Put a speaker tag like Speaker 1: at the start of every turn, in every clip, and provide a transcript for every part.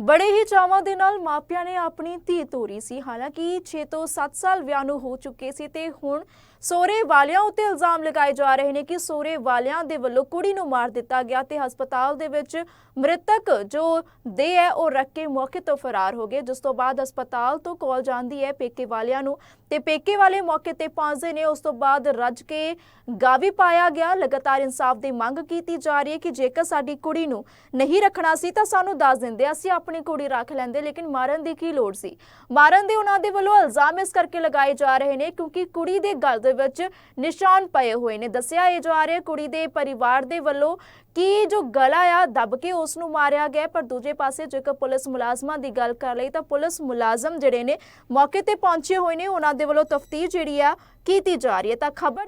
Speaker 1: ਬੜੇ ਹੀ ਚਾਵਾਂ ਦੇ ਨਾਲ ਮਾਪਿਆਂ ਨੇ ਆਪਣੀ ਧੀ ਤੋਰੀ ਸੀ। ਹਾਲਾਂਕਿ 6 ਤੋਂ 7 ਸਾਲ ਵਿਆਹ ਨੂੰ ਹੋ ਚੁੱਕੇ ਸੀ ਤੇ ਹੁਣ ਸੋਰੇ ਵਾਲਿਆਂ ਉੱਤੇ ਇਲਜ਼ਾਮ ਲਗਾਏ ਜਾ ਰਹੇ ਨੇ ਕਿ ਸੋਰੇ ਵਾਲਿਆਂ ਦੇ ਵੱਲੋਂ ਕੁੜੀ ਨੂੰ ਮਾਰ ਦਿੱਤਾ ਗਿਆ ਤੇ ਹਸਪਤਾਲ ਦੇ ਵਿੱਚ ਮ੍ਰਿਤਕ ਜੋ ਦੇ ਹੈ ਉਹ ਰੱਖ ਕੇ ਮੌਕੇ ਤੋਂ ਫਰਾਰ ਹੋ ਗਏ। ਜਿਸ ਤੋਂ ਬਾਅਦ ਹਸਪਤਾਲ ਤੋਂ ਕਾਲ ਜਾਂਦੀ ਹੈ ਪੇਕੇ ਵਾਲਿਆਂ ਨੂੰ ਤੇ ਪੇਕੇ ਵਾਲੇ ਮੌਕੇ ਤੇ ਪਹੁੰਚਦੇ ਨੇ। ਉਸ ਤੋਂ ਬਾਅਦ ਰੱਜ ਕੇ ਗਾਵੀ ਪਾਇਆ ਗਿਆ। ਲਗਾਤਾਰ ਇਨਸਾਫ ਦੀ ਮੰਗ ਕੀਤੀ ਜਾ ਰਹੀ ਹੈ ਕਿ ਜੇਕਰ ਸਾਡੀ ਕੁੜੀ ਨੂੰ ਨਹੀਂ ਰੱਖਣਾ ਸੀ ਤਾਂ ਸਾਨੂੰ ਦੱਸ ਦਿੰਦੇ ਅਸੀਂ ਆਪਣੀ ਕੁੜੀ ਰੱਖ ਲੈਂਦੇ, ਲੇਕਿਨ ਮਾਰਨ ਦੀ ਕੀ ਲੋੜ ਸੀ? ਮਾਰਨ ਦੇ ਉਹਨਾਂ ਦੇ ਵੱਲੋਂ ਇਲਜ਼ਾਮ ਇਸ ਕਰਕੇ ਲਗਾਏ ਜਾ ਰਹੇ ਨੇ ਕਿਉਂਕਿ ਕੁੜੀ ਦੇ ਗਲ ਦੇ ਵਿੱਚ ਨਿਸ਼ਾਨ ਪਏ ਹੋਏ ਨੇ। ਦੱਸਿਆ ਇਹ ਜਾ ਰਿਹਾ ਕੁੜੀ ਦੇ ਪਰਿਵਾਰ ਦੇ ਵੱਲੋਂ ਕਿ ਜੋ ਗਲਾ ਆ, ਦੱਬ ਕੇ ਉਸ ਨੂੰ ਮਾਰਿਆ ਗਿਆ ਪਰ ਦੂਜੇ ਪਾਸੇ ਜੇਕਰ ਪੁਲਿਸ ਮੁਲਾਜ਼ਮਾਂ ਦੀ ਗੱਲ ਕਰ ਲਈ ਤਾਂ ਪੁਲਿਸ ਮੁਲਾਜ਼ਮ ਜਿਹੜੇ ਨੇ ਮੌਕੇ ਤੇ ਪਹੁੰਚੇ ਹੋਏ ਨੇ। ਉਹਨਾਂ ਦੇ ਵੱਲੋਂ ਤਫਤੀਸ਼ ਜਿਹੜੀ ਆ ਕੀਤੀ ਜਾ ਰਹੀ ਹੈ। ਤਾਂ ਖਬਰ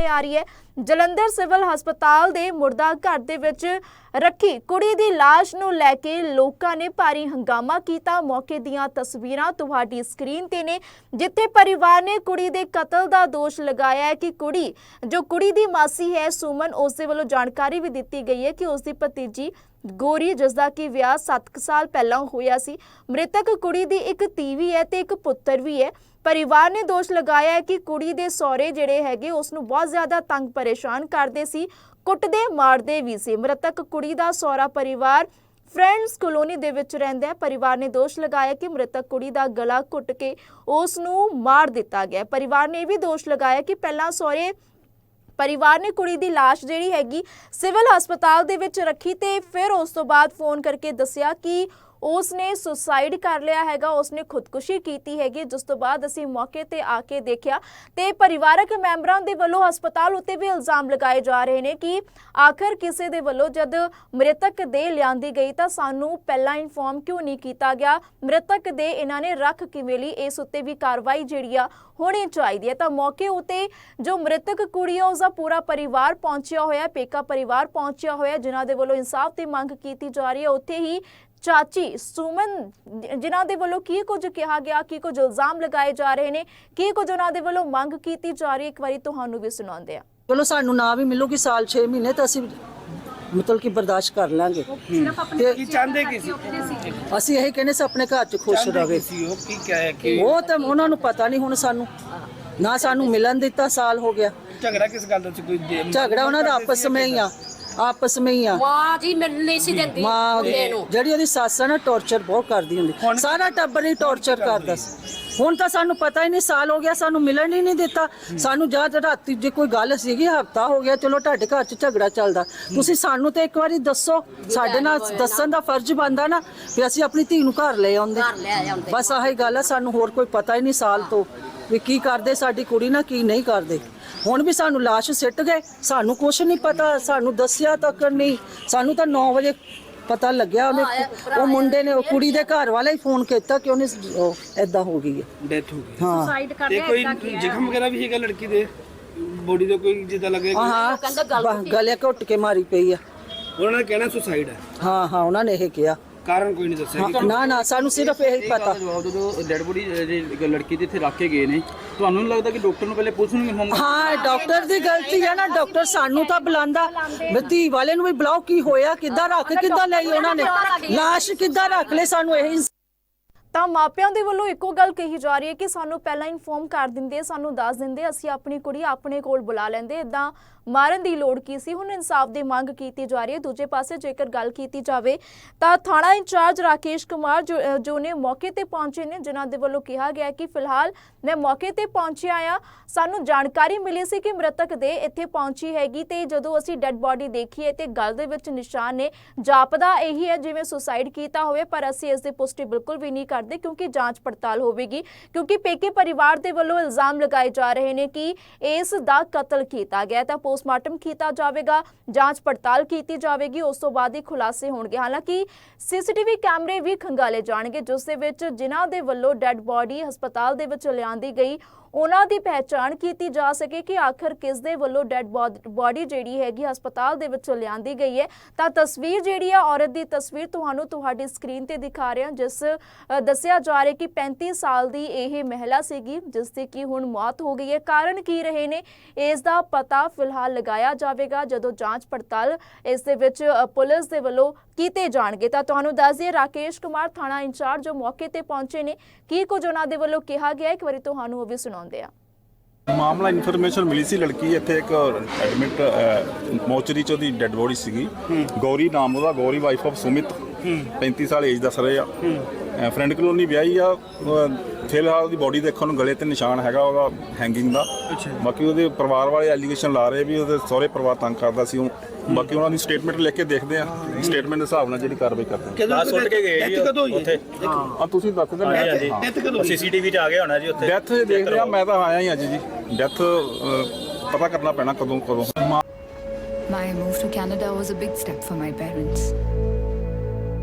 Speaker 1: ਸਾਹਮਣੇ ਆ ਰਹੀ ਹੈ। ਜਲੰਧਰ ਸਿਵਲ ਹਸਪਤਾਲ ਦੇ ਮੁਰਦਾ ਘਰ ਦੇ ਵਿੱਚ ਰੱਖੀ ਕੁੜੀ ਦੀ ਲਾਸ਼ ਨੂੰ ਲੈ ਕੇ ਲੋਕਾਂ ਨੇ ਭਾਰੀ ਹੰਗਾਮਾ ਕੀਤਾ। ਮੌਕੇ ਦੀਆਂ ਤਸਵੀਰਾਂ ਤੁਹਾਡੀ ਸਕਰੀਨ ਤੇ ਨੇ, ਜਿੱਥੇ ਪਰਿਵਾਰ ਨੇ ਕੁੜੀ ਦੇ ਕਤਲ ਦਾ ਦੋਸ਼ ਲਗਾਇਆ ਹੈ ਕਿ ਕੁੜੀ, ਜੋ ਕੁੜੀ ਦੀ ਮਾਸੀ ਹੈ, ਸੁਮਨ, ਉਸ ਦੇ ਵੱਲੋਂ ਜਾਣਕਾਰੀ ਵੀ ਦਿੱਤੀ ਗਈ ਹੈ ਕਿ ਉਸ ਦੀ ਭਤੀਜੀ ਗੋਰੀ, ਜਿਸ ਦਾ ਕਿ ਵਿਆਹ 7 ਸਾਲ ਪਹਿਲਾਂ ਹੋਇਆ ਸੀ। ਮ੍ਰਿਤਕ ਕੁੜੀ ਦੀ ਇੱਕ ਤੀਵੀ ਹੈ ਤੇ ਇੱਕ ਪੁੱਤਰ ਵੀ ਹੈ। ਪਰਿਵਾਰ ਨੇ ਦੋਸ਼ ਲਗਾਇਆ ਹੈ ਕਿ ਕੁੜੀ ਦੇ ਸਹੁਰੇ ਜਿਹੜੇ ਹੈਗੇ, ਉਸ ਨੂੰ ਬਹੁਤ ਜ਼ਿਆਦਾ ਤੰਗ ਪਰੇਸ਼ਾਨ ਕਰਦੇ ਸੀ, ਕੁੱਟਦੇ, ਮਾਰਦੇ ਵੀ ਸੀ। ਮ੍ਰਿਤਕ ਕੁੜੀ ਦਾ ਸਹੁਰਾ ਪਰਿਵਾਰ ਫਰੈਂਡਸ ਕਲੋਨੀ ਦੇ ਵਿੱਚ ਰਹਿੰਦਾ ਹੈ। ਪਰਿਵਾਰ ਨੇ ਦੋਸ਼ ਲਗਾਇਆ ਕਿ ਮ੍ਰਿਤਕ ਕੁੜੀ ਦਾ ਗਲਾ ਘੁੱਟ ਕੇ ਉਸ ਨੂੰ ਮਾਰ ਦਿੱਤਾ ਗਿਆ ਪਰਿਵਾਰ ਨੇ ਇਹ ਵੀ ਦੋਸ਼ ਲਗਾਇਆ ਕਿ ਪਹਿਲਾਂ ਸਹੁਰੇ ਪਰਿਵਾਰ ਨੇ ਕੁੜੀ ਦੀ ਲਾਸ਼ ਜਿਹੜੀ ਹੈਗੀ ਸਿਵਲ ਹਸਪਤਾਲ ਦੇ ਵਿੱਚ ਰੱਖੀ ਤੇ ਫਿਰ ਉਸ ਤੋਂ ਬਾਅਦ ਫੋਨ ਕਰਕੇ ਦੱਸਿਆ ਕਿ ਉਸ ਨੇ ਸੁਸਾਈਡ ਕਰ ਲਿਆ ਹੈਗਾ ਉਸ ਨੇ ਖੁਦਕੁਸ਼ੀ ਕੀਤੀ ਹੈਗੀ। ਜਿਸ ਤੋਂ ਬਾਅਦ ਅਸੀਂ ਮੌਕੇ ਤੇ ਆ ਕੇ ਦੇਖਿਆ ਤੇ ਪਰਿਵਾਰਕ ਮੈਂਬਰਾਂ ਦੇ ਵੱਲੋਂ ਹਸਪਤਾਲ ਉੱਤੇ ਵੀ ਇਲਜ਼ਾਮ ਲਗਾਏ ਜਾ ਰਹੇ ਨੇ ਕਿ ਆਖਰ ਕਿਸੇ ਦੇ ਵੱਲੋਂ ਜਦ ਮ੍ਰਿਤਕ ਦੇ ਲਿਆਂਦੀ ਗਈ ਤਾਂ ਸਾਨੂੰ ਪਹਿਲਾਂ ਇਨਫੋਰਮ ਕਿਉਂ ਨਹੀਂ ਕੀਤਾ ਗਿਆ? ਮ੍ਰਿਤਕ ਦੇ ਇਹਨਾਂ ਨੇ ਰੱਖ ਕਿਵੇਂ ਲਈ? ਇਸ ਉੱਤੇ ਵੀ ਕਾਰਵਾਈ ਜਿਹੜੀ ਆ ਹੋਣੀ ਚਾਹੀਦੀ ਹੈ। ਤਾਂ ਮੌਕੇ ਉਤੇ ਜੋ ਮ੍ਰਿਤਕ ਕੁੜੀ ਆ ਉਸ ਦਾ ਪੂਰਾ ਪਰਿਵਾਰ ਪਹੁੰਚਿਆ ਹੋਇਆ ਪੇਕਾ ਪਰਿਵਾਰ ਪਹੁੰਚਿਆ ਹੋਇਆ ਹੈ, ਜਿਨ੍ਹਾਂ ਦੇ ਵੱਲੋਂ ਇਨਸਾਫ ਦੀ ਮੰਗ ਕੀਤੀ ਜਾ ਰਹੀ ਹੈ ਉੱਥੇ ਹੀ ਚਾਚੀ ਸੁਮਨ ਜਿਨ੍ਹਾਂ ਦੇ ਵੱਲੋਂ ਕੀ ਕੁਝ ਕਿਹਾ ਗਿਆ ਕੀ ਕੁਝ ਇਲਜ਼ਾਮ ਲਗਾਏ ਜਾ ਰਹੇ ਨੇ ਕੀ ਕੁਝ ਉਹਨਾਂ ਦੇ ਵੱਲੋਂ ਮੰਗ ਕੀਤੀ ਜਾ ਰਹੀ ਹੈ? ਇੱਕ ਵਾਰੀ ਤੁਹਾਨੂੰ ਵੀ ਸੁਣਾਉਂਦੇ ਆ
Speaker 2: ਚਲੋ ਸਾਨੂੰ ਨਾ ਵੀ ਮਿਲੂਗੀ ਸਾਲ 6 ਮਹੀਨੇ ਤਾਂ ਅਸੀਂ ਮਤਲਬ ਕਿ ਬਰਦਾਸ਼ਤ ਕਰ ਲਾਂਗੇ। ਤੇ
Speaker 3: ਕੀ ਚਾਹੁੰਦੇ ਕੀ ਸੀ?
Speaker 2: ਅਸੀਂ ਇਹੀ ਕਹਿੰਦੇ ਸੀ ਆਪਣੇ ਘਰ 'ਚ ਖੁਸ਼
Speaker 3: ਕੀ ਸੀ ਉਹ? ਕੀ ਕਹੇ ਕਿ
Speaker 2: ਉਹ ਤਾਂ ਉਹਨਾਂ ਨੂੰ ਪਤਾ ਨਹੀਂ ਹੁਣ ਸਾਨੂੰ। ਨਾ ਸਾਨੂੰ ਮਿਲਣ ਦਿੱਤਾ ਸਾਲ ਹੋ ਗਿਆ।
Speaker 3: ਝਗੜਾ ਕਿਸ ਗੱਲ ਦਾ ਸੀ? ਕੋਈ
Speaker 2: ਝਗੜਾ ਉਹਨਾਂ ਦਾ ਆਪਸ ਵਿੱਚ ਹੀ ਆ। ਆਪਸ ਵਿੱਚ ਹੀ ਆ।
Speaker 4: ਮਾਂ ਜੀ ਮੈਨੂੰ ਨਹੀਂ ਸੀ ਦਿੰਦੀ
Speaker 2: ਮਾਂ
Speaker 4: ਮੁੰਡੇ
Speaker 2: ਉਹਦੀ-
Speaker 4: ਨੂੰ।
Speaker 2: ਜਿਹੜੀ ਉਹਦੀ ਸੱਸ ਆ ਨਾ ਟੌਰਚਰ ਬਹੁਤ ਕਰਦੀ ਹੁੰਦੀ। ਸਾਰਾ ਟੱਬਰ ਹੀ ਟੌਰਚਰ ਕਰਦਾ ਸੀ। ਹੁਣ ਤਾਂ ਸਾਨੂੰ ਪਤਾ ਹੀ ਨਹੀਂ ਸਾਲ ਹੋ ਗਿਆ ਸਾਨੂੰ ਮਿਲਣ ਹੀ ਨਹੀਂ ਦਿੱਤਾ। ਸਾਨੂੰ ਜਦ ਰਾਤੀ ਜੇ ਕੋਈ ਗੱਲ ਸੀਗੀ ਹਫਤਾ ਹੋ ਗਿਆ ਚਲੋ ਤੁਹਾਡੇ ਘਰ 'ਚ ਝਗੜਾ ਚੱਲਦਾ। ਤੁਸੀਂ ਸਾਨੂੰ ਤੇ ਇੱਕ ਵਾਰੀ ਦੱਸੋ ਸਾਡੇ ਨਾਲ ਦੱਸਣ ਦਾ ਫਰਜ਼ ਬਣਦਾ ਨਾ ਵੀ ਅਸੀਂ ਆਪਣੀ ਧੀ ਨੂੰ ਘਰ ਲੈ ਆਉਂਦੇ।
Speaker 4: ਘਰ ਲੈ ਆਉਂਦੇ।
Speaker 2: ਬਸ ਆਹੀ ਗੱਲ ਆ ਸਾਨੂੰ ਹੋਰ ਕੋਈ ਪਤਾ ਹੀ ਨਹੀਂ ਸਾਲ ਤੋਂ ਵੀ ਕੀ ਕਰਦੇ ਸਾਡੀ ਕੁੜੀ ਨਾਲ ਕੀ ਨਹੀਂ ਕਰਦੇ। ਹੁਣ ਵੀ ਸਾਨੂੰ ਲਾਸ਼ ਸਿੱਟ ਗਏ ਸਾਨੂੰ ਕੁਝ ਨਹੀਂ ਪਤਾ ਸਾਨੂੰ ਦੱਸਿਆ ਤੱਕ ਨਹੀਂ। ਸਾਨੂੰ ਤਾਂ 9 ਵਜੇ ਪਤਾ ਲੱਗਿਆ ਉਹਨੇ ਉਹ ਮੁੰਡੇ ਨੇ ਉਹ ਕੁੜੀ ਦੇ ਘਰ ਵਾਲਾ ਹੀ ਫੋਨ ਕੀਤਾ ਕਿ ਉਹਨੇ ਐਦਾਂ ਹੋ ਗਈ ਹੈ।
Speaker 3: ਡੈਥ ਹੋ ਗਈ।
Speaker 2: ਹਾਂ।
Speaker 3: ਤੇ ਕੋਈ ਜ਼ਖਮ ਵਗੈਰਾ ਵੀ ਹੈਗਾ ਲੜਕੀ ਦੇ? ਬੋਡੀ ਦਾ ਕੋਈ ਜਿੱਦਾਂ ਲੱਗੇ
Speaker 2: ਹਾਂ ਬਸ ਗਲੇ ਘੁੱਟ ਕੇ ਮਾਰੀ ਪਈ ਆ।
Speaker 3: ਉਹਨਾਂ ਨੇ ਕਹਿਣਾ ਸੁਸਾਈਡ ਹੈ।
Speaker 2: ਹਾਂ ਹਾਂ ਉਹਨਾਂ ਨੇ ਇਹ ਕਿਹਾ।
Speaker 3: ਕਾਰਨ ਕੋਈ ਨਹੀਂ ਦੱਸਿਆ
Speaker 2: ਹਾਂ, ਨਾ ਨਾ ਸਾਨੂੰ ਸਿਰਫ ਇਹ ਹੀ ਪਤਾ।
Speaker 5: ਜਵਾਬ ਜਦੋਂ ਡੈਡ ਬੋਡੀ ਲੜਕੀ ਦੇ ਇੱਥੇ ਰੱਖ ਕੇ ਗਏ ਨੇ ਤੁਹਾਨੂੰ ਨਹੀਂ ਲੱਗਦਾ ਕਿ ਡਾਕਟਰ ਨੂੰ ਪਹਿਲੇ ਪੁਲਿਸ ਨੂੰ ਇਨਫੋਰਮ
Speaker 2: ਹਾਂ ਡਾਕਟਰ ਦੀ ਗਲਤੀ ਹੈ ਨਾ ਡਾਕਟਰ ਸਾਨੂੰ ਤਾਂ ਬੁਲਾਉਂਦਾ। ਧੀ ਵਾਲੇ ਨੂੰ ਵੀ ਬੁਲਾਓ ਕੀ ਹੋਇਆ ਕਿੱਦਾਂ ਰੱਖ ਕਿੱਦਾਂ ਲਈ ਉਹਨਾਂ ਨੇ? ਲਾਸ਼ ਕਿੱਦਾਂ ਰੱਖ ਲਈ ਸਾਨੂੰ ਇਹ
Speaker 1: ਤਾਂ ਮਾਪਿਆਂ ਦੇ ਵੱਲੋਂ ਇੱਕੋ ਗੱਲ ਕਹੀ ਜਾ ਰਹੀ ਹੈ ਕਿ ਸਾਨੂੰ ਪਹਿਲਾਂ ਇਨਫੋਰਮ ਕਰ ਦਿੰਦੇ, ਸਾਨੂੰ ਦੱਸ ਦਿੰਦੇ, ਅਸੀਂ ਆਪਣੀ ਕੁੜੀ ਆਪਣੇ ਕੋਲ ਬੁਲਾ ਲੈਂਦੇ। ਇਦਾਂ ਮਾਰਨ ਦੀ ਲੋੜ ਕੀ ਸੀ? ਹੁਣ ਇਨਸਾਫ ਦੀ ਮੰਗ ਕੀਤੀ ਜਾ ਰਹੀ ਹੈ। ਦੂਜੇ ਪਾਸੇ ਜੇਕਰ ਗੱਲ ਕੀਤੀ ਜਾਵੇ ਤਾਂ ਥਾਣਾ ਇੰਚਾਰਜ ਰਾਕੇਸ਼ ਕੁਮਾਰ ਜੋ ਨੇ ਮੌਕੇ ਤੇ ਪਹੁੰਚੇ ਨੇ, ਜਿਨ੍ਹਾਂ ਦੇ ਵੱਲੋਂ ਕਿਹਾ ਗਿਆ ਕਿ ਫਿਲਹਾਲ ਮੈਂ ਮੌਕੇ ਤੇ ਪਹੁੰਚਿਆ ਆ ਸਾਨੂੰ ਜਾਣਕਾਰੀ ਮਿਲੀ ਸੀ ਕਿ ਮ੍ਰਿਤਕ ਦੇ ਇੱਥੇ ਪਹੁੰਚੀ ਹੈਗੀ ਤੇ ਜਦੋਂ ਅਸੀਂ ਡੈੱਡ ਬਾਡੀ ਦੇਖੀ ਹੈ ਤੇ ਗਲ ਦੇ ਵਿੱਚ ਨਿਸ਼ਾਨ ਨੇ ਜਾਪਦਾ ਇਹੀ ਹੈ, ਜਿਵੇਂ ਸੁਸਾਈਡ ਕੀਤਾ ਹੋਵੇ, ਪਰ ਅਸੀਂ ਇਸ ਦੀ ਪੁਸ਼ਟੀ ਬਿਲਕੁਲ ਵੀ ਨਹੀਂ ਕਰ ਕਰਦੇ ਕਿਉਂਕਿ ਜਾਂਚ ਪੜਤਾਲ ਹੋਵੇਗੀ। ਕਿਉਂਕਿ ਪੇਕੇ ਪਰਿਵਾਰ ਦੇ ਵੱਲੋਂ ਇਲਜ਼ਾਮ ਲਗਾਏ ਜਾ ਰਹੇ ਨੇ ਕਿ ਇਸ ਦਾ ਕਤਲ ਕੀਤਾ ਗਿਆ। ਤਾਂ ਪੋਸਟਮਾਰਟਮ ਕੀਤਾ ਜਾਵੇਗਾ, ਜਾਂਚ ਪੜਤਾਲ ਕੀਤੀ ਜਾਵੇਗੀ, ਉਸ ਤੋਂ ਬਾਅਦ ਹੀ ਖੁਲਾਸੇ ਹੋਣਗੇ। ਹਾਲਾਂਕਿ ਸੀਸੀਟੀਵੀ ਕੈਮਰੇ ਵੀ ਖੰਗਾਲੇ ਜਾਣਗੇ, ਜਿਸ ਦੇ ਵਿੱਚ ਜਿਨ੍ਹਾਂ ਦੇ ਵੱਲੋਂ ਡੈੱਡ ਬਾਡੀ ਹਸਪਤਾਲ ਦੇ ਵਿੱਚ ਲਿਆਂਦੀ ਗਈ ਉਹਨਾਂ ਦੀ ਪਹਿਚਾਣ ਕੀਤੀ ਜਾ ਸਕੇ ਕਿ ਆਖਰ ਕਿਸ ਦੇ ਵੱਲੋਂ ਡੈੱਡ ਬਾਡੀ ਜਿਹੜੀ ਹੈਗੀ ਹਸਪਤਾਲ ਦੇ ਵਿੱਚ ਲਿਆਂਦੀ ਗਈ ਹੈ। ਤਾਂ ਤਸਵੀਰ ਜਿਹੜੀ ਹੈ ਔਰਤ ਦੀ ਤਸਵੀਰ ਤੁਹਾਨੂੰ ਤੁਹਾਡੀ ਸਕਰੀਨ ਤੇ ਦਿਖਾ ਰਹੇ ਹਾਂ, ਜਿਸ ਦੱਸਿਆ ਜਾ ਰਿਹਾ ਕਿ 35 ਸਾਲ ਦੀ ਇਹ ਮਹਿਲਾ ਸੀਗੀ, ਜਿਸ ਦੀ ਕਿ ਹੁਣ ਮੌਤ ਹੋ ਗਈ ਹੈ। ਕਾਰਨ ਕੀ ਰਹੇ ਨੇ, ਇਸ ਦਾ ਪਤਾ ਫਿਲਹਾਲ ਲਗਾਇਆ ਜਾਵੇਗਾ, ਜਦੋਂ ਜਾਂਚ ਪੜਤਾਲ ਇਸ ਦੇ ਵਿੱਚ ਪੁਲਿਸ ਦੇ ਵੱਲੋਂ ਕੀਤੇ ਜਾਣਗੇ। ਤਾਂ ਤੁਹਾਨੂੰ ਦੱਸ ਦਈਏ, ਰਾਕੇਸ਼ ਕੁਮਾਰ ਥਾਣਾ ਇੰਚਾਰਜ ਜੋ ਮੌਕੇ ਤੇ ਪਹੁੰਚੇ ਨੇ, ਕੀ ਕੁਝ ਉਹਨਾਂ ਦੇ ਵੱਲੋਂ ਕਿਹਾ ਗਿਆ ਇੱਕ ਵਾਰੀ ਤੁਹਾਨੂੰ ਉਹ ਵੀ ਸੁਣਾਓ ਸੁਣਾਉਂਦੇ ਆ।
Speaker 6: ਮਾਮਲਾ ਇਨਫੋਰਮੇਸ਼ਨ ਮਿਲੀ ਸੀ ਲੜਕੀ ਇੱਥੇ ਇੱਕ ਐਡਮਿਟ ਮੋਚਰੀ ਚ ਉਹਦੀ ਡੈੱਡ ਬੋਡੀ ਸੀਗੀ। ਗੌਰੀ ਨਾਮ ਉਹਦਾ ਗੌਰੀ ਵਾਈਫ ਆਫ ਸੁਮਿਤ 35 ਸਾਲ ਏਜ ਦੱਸ ਰਹੇ ਆ। ਫਰੈਂਡ ਕਲੋਨੀ ਵਿਆਹੀ ਆ ਅਹ, ਫਿਲਹਾਲ ਉਹਦੀ ਬੋਡੀ ਦੇਖਣ ਨੂੰ ਗਲੇ ਤੇ ਨਿਸ਼ਾਨ ਹੈਗਾ ਉਹਦਾ ਹੈਂਗਿੰਗ ਦਾ। ਬਾਕੀ ਉਹਦੇ ਪਰਿਵਾਰ ਵਾਲੇ ਐਲੀਗੇਸ਼ਨ ਲਾ ਰਹੇ ਵੀ ਉਹਦੇ ਸਹੁਰੇ ਪਰਿਵਾਰ ਤੰਗ ਕਰਦਾ ਸੀ ਉਹ। ਬਾਕੀ ਉਹਨਾਂ ਦੀ ਸਟੇਟਮੈਂਟ ਲਿਖ ਕੇ ਦੇਖਦੇ ਆ ਸਟੇਟਮੈਂਟ ਦੇ ਹਿਸਾਬ ਨਾਲ ਜਿਹੜੀ ਕਾਰਵਾਈ ਕਰਦੇ
Speaker 3: ਕਦੋਂ ਸੁੱਟ ਕੇ ਗਏ ਜੀ ਕਦੋਂ ਹੋਈ ਉੱਥੇ।
Speaker 6: ਆ ਤੁਸੀਂ ਦੱਸ ਦਿੰਦੇ ਮੈਂ ਹਾਂ।
Speaker 3: ਡੈਥ ਕਦੋਂ
Speaker 7: ਸੀਸੀਟੀਵੀ 'ਚ ਆ ਗਿਆ ਹੋਣਾ ਜੀ ਉੱਥੇ।
Speaker 6: ਡੈਥ ਦੇਖਦੇ ਆ ਮੈਂ ਤਾਂ ਆਇਆ ਹੀ ਅੱਜ ਜੀ। ਡੈਥ ਪਤਾ ਕਰਨਾ ਪੈਣਾ ਕਦੋਂ ਕਦੋਂ।
Speaker 8: My move to Canada was a big step for my parents.